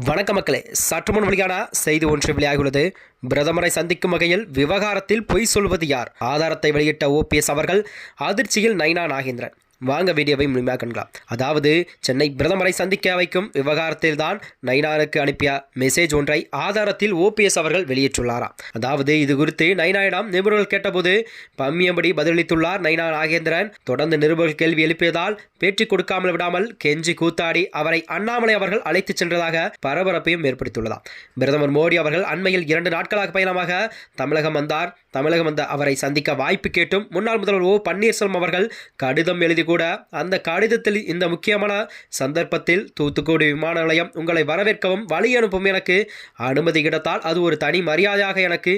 வணக்க மக்களே சற்று முன் வெளியான செய்தி ஒன்று வெளியாகியுள்ளது. பிரதமரை சந்திக்கும் வகையில் விவகாரத்தில் பொய் சொல்வது யார்? ஆதாரத்தை வெளியிட்ட ஓபிஎஸ் அவர்கள் அதிர்ச்சியில் நைனா நாகேந்திரன். வாங்க வீடியோவை முழுமையாக கண்கலாம். அதாவது சென்னை பிரதமரை சந்திக்க வைக்கும் விவகாரத்தில் தான் நைனாருக்கு அனுப்பிய மெசேஜ் ஒன்றை ஆதாரத்தில் ஓபிஎஸ் அவர்கள் வெளியிட்டுள்ளாராம் அதாவது இது குறித்து நைனாயிடம் நிருபர்கள் கேட்டபோது பம்மியபடி பதிலளித்துள்ளார் நைனா நாகேந்திரன். தொடர்ந்து நிருபர்கள் கேள்வி எழுப்பியதால் பேட்டி கொடுக்காமல் விடாமல் கெஞ்சி கூத்தாடி அவரை அண்ணாமலை அவர்கள் அழைத்துச் சென்றதாக பரபரப்பையும் ஏற்படுத்தியுள்ளதாம். பிரதமர் மோடி அவர்கள் அண்மையில் இரண்டு நாட்களாக பயணமாக தமிழகம் வந்தார். தமிழகம் வந்த அவரை சந்திக்க வாய்ப்பு கேட்டும் முன்னாள் முதல்வர் ஓ பன்னீர்செல்வம் அவர்கள் கடிதம் எழுதி கூட அந்த கடிதத்தில் இந்த முக்கியமான சந்தர்ப்பத்தில் தூத்துக்குடி விமான நிலையம் உங்களை வரவேற்கவும் வழி அனுப்பும் எனக்கு அனுமதி கிடைத்தால் அது ஒரு தனி மரியாதையாக எனக்கு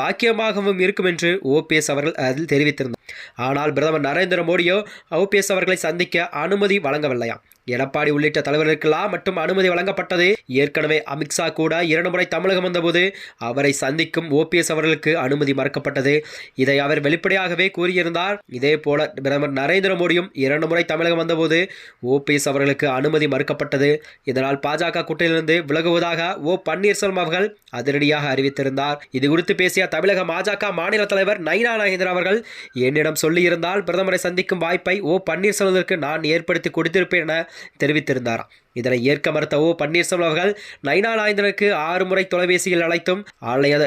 பாக்கியமாகவும் இருக்கும் என்று ஓபிஎஸ் அவர்கள் அதில் தெரிவித்திருந்தார். ஆனால் பிரதமர் நரேந்திர மோடியோ ஓபிஎஸ் அவர்களை சந்திக்க அனுமதி வழங்கவில்லையாம். எடப்பாடி உள்ளிட்ட தலைவர்களுக்கெல்லாம் மட்டும் அனுமதி வழங்கப்பட்டது. ஏற்கனவே அமித்ஷா கூட இரண்டு முறை தமிழகம் வந்தபோது அவரை சந்திக்கும் ஓபிஎஸ் அவர்களுக்கு அனுமதி மறுக்கப்பட்டது. இதை அவர் வெளிப்படையாகவே கூறியிருந்தார். இதே போல பிரதமர் நரேந்திர மோடியும் இரண்டு முறை தமிழகம் வந்தபோது ஓபிஎஸ் அவர்களுக்கு அனுமதி மறுக்கப்பட்டது. இதனால் பாஜக கூட்டணியிலிருந்து விலகுவதாக ஓ பன்னீர்செல்வம் அவர்கள் அதிரடியாக அறிவித்திருந்தார். இது குறித்து பேசிய தமிழக பாஜக மாநில தலைவர் நைனா நாகேந்திரன் அவர்கள் என்னிடம் சொல்லியிருந்தால் பிரதமரை சந்திக்கும் வாய்ப்பை ஓ பன்னீர்செல்வத்திற்கு நான் ஏற்படுத்தி கொடுத்திருப்பேன் என தெரிவித்திருந்தாராம். இதனை ஏற்க மறுத்த ஓ பன்னீர்செல்வம் அவர்கள் நைனா நாயந்தனுக்கு ஆறு முறை தொலைபேசியில் அழைத்தும்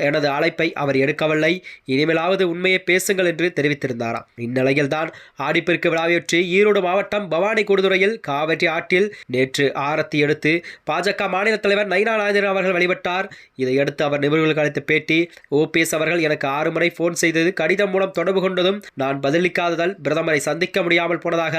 எனது அழைப்பை அவர் எடுக்கவில்லை. இனிமேலாவது உண்மையை பேசுங்கள் என்று தெரிவித்திருந்தாராம். இந்நிலையில் தான் ஆடிப்பெருக்கு விழாவையொற்றி ஈரோடு மாவட்டம் பவானி கூடுதுறையில் காவிரி ஆற்றில் நேற்று ஆரத்தி எடுத்து பாஜக மாநில தலைவர் நைனா நாயந்தன் அவர்கள் வழிபட்டார். இதையடுத்து அவர் நிபுணர்களுக்கு அளித்த பேட்டி ஓபிஎஸ் அவர்கள் எனக்கு ஆறு முறை போன் செய்தது கடிதம் மூலம் தொடர்பு கொண்டதும் நான் பதிலளிக்காததால் பிரதமரை சந்திக்க முடியாமல் போனதாக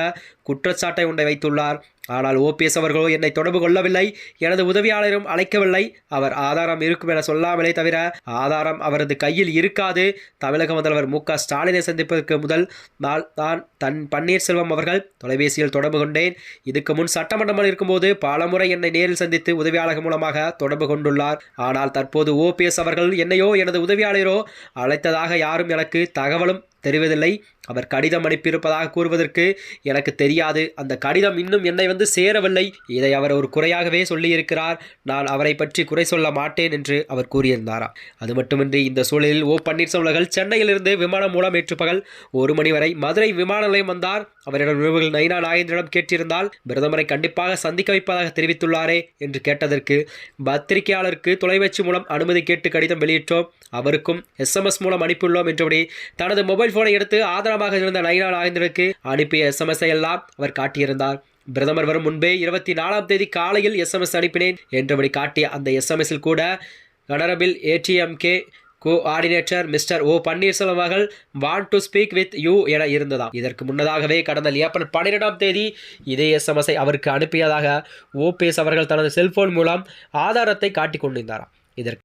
குற்றச்சாட்டை ஒன்றை வைத்துள்ளார். ஆனால் ஓபிஎஸ் அவர்களோ என்னை தொடர்பு கொள்ளவில்லை. எனது உதவியாளரும் அழைக்கவில்லை. அவர் ஆதாரம் இருக்கும் என சொல்லாமலே தவிர ஆதாரம் அவரது கையில் இருக்காது. தமிழக முதல்வர் மு க ஸ்டாலினை சந்திப்பதற்கு முதல் நாள் தான் தன் பன்னீர்செல்வம் அவர்கள் தொலைபேசியில் தொடர்பு கொண்டேன். இதுக்கு முன் சட்டமன்றம் இருக்கும்போது பலமுறை என்னை நேரில் சந்தித்து உதவியாளர் மூலமாக தொடர்பு கொண்டுள்ளார். ஆனால் தற்போது ஓபிஎஸ் அவர்கள் என்னையோ எனது உதவியாளரோ அழைத்ததாக யாரும் எனக்கு தகவலும் தெரிவதில்லை. அவர் கடிதம் அனுப்பியிருப்பதாக கூறுவதற்கு எனக்கு தெரியாது. அந்த கடிதம் இன்னும் என்னை வந்து சேரவில்லை. இதை அவர் ஒரு குறையாகவே சொல்லியிருக்கிறார். நான் அவரை பற்றி குறை சொல்ல மாட்டேன் என்று அவர் கூறியிருந்தாரா? அது மட்டுமின்றி இந்த சூழலில் ஓ பன்னீர்செல்வம் அவர்கள் சென்னையிலிருந்து விமானம் மூலம் நேற்று பகல் ஒரு மணி வரை மதுரை விமான நிலையம் வந்தார். அவரிடம் நிருபர்கள் நைனா நாகேந்திரிடம் கேட்டிருந்தால் பிரதமரை கண்டிப்பாக சந்திக்க வைப்பதாக தெரிவித்துள்ளாரே என்று கேட்டதற்கு பத்திரிகையாளருக்கு தொலைபேசி மூலம் அனுமதி கேட்டு கடிதம் வெளியிட்டோம். அவருக்கும் எஸ்எம்எஸ் மூலம் அனுப்பியுள்ளோம் என்றபடி தனது மொபைல் போனை எடுத்து ஆதரவாக இருந்த நைனா நாகேந்திரனுக்கு அனுப்பிய எஸ்எம்எஸ் எல்லாம் அவர் காட்டியிருந்தார். பிரதமர் வரும் முன்பே இருபத்தி நாலாம் தேதி காலையில் எஸ்எம்எஸ் அனுப்பினேன் என்றபடி காட்டிய அந்த எஸ்எம்எஸில் கூட கனரபில் ADMK coordinator mister O Panneerselvam அவர்கள் want to speak with you என இருந்ததாம். இதற்கு முன்னதாகவே கடந்த ஏப்ரல் பன்னிரெண்டாம் தேதி இதே எஸ்எம்எஸை அவருக்கு அனுப்பியதாக ஓபிஎஸ் அவர்கள் தனது செல்போன் மூலம் ஆதாரத்தை காட்டிக் கொண்டிருந்தாராம். இதற்கு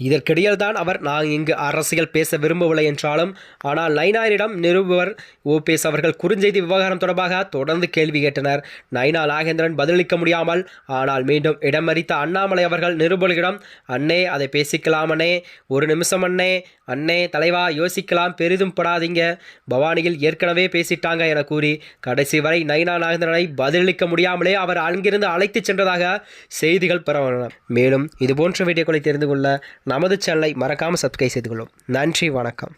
இதற்கிடையில் தான் அவர் நான் இங்கு அரசியல் பேச விரும்பவில்லை என்றாலும் ஆனால் நைனாரிடம் நிருபர் ஓபிஎஸ் அவர்கள் குறுஞ்செய்தி விவகாரம் தொடர்பாக தொடர்ந்து கேள்வி கேட்டனர். நைனா நாகேந்திரன் பதிலளிக்க முடியாமல் ஆனால் மீண்டும் இடமறித்த அண்ணாமலை அவர்கள் நிருபர்களிடம் அண்ணே அதை பேசிக்கலாம் அண்ணே. ஒரு நிமிஷம் அண்ணே. அண்ணே தலைவா யோசிக்கலாம். பெரிதும் படாதீங்க. பவானியில் ஏற்கனவே பேசிட்டாங்க என கூறி கடைசி வரை நைனா நாகேந்திரனை பதிலளிக்க முடியாமலே அவர் அங்கிருந்து அழைத்துச் சென்றதாக செய்திகள் பரவன. மேலும் இதுபோன்ற வீடியோக்களை தெரிந்து கொள்ள நமது சேனலை மறக்காமல் சப்ஸ்கிரைப் செய்து கொள்ளும் நன்றி வணக்கம்.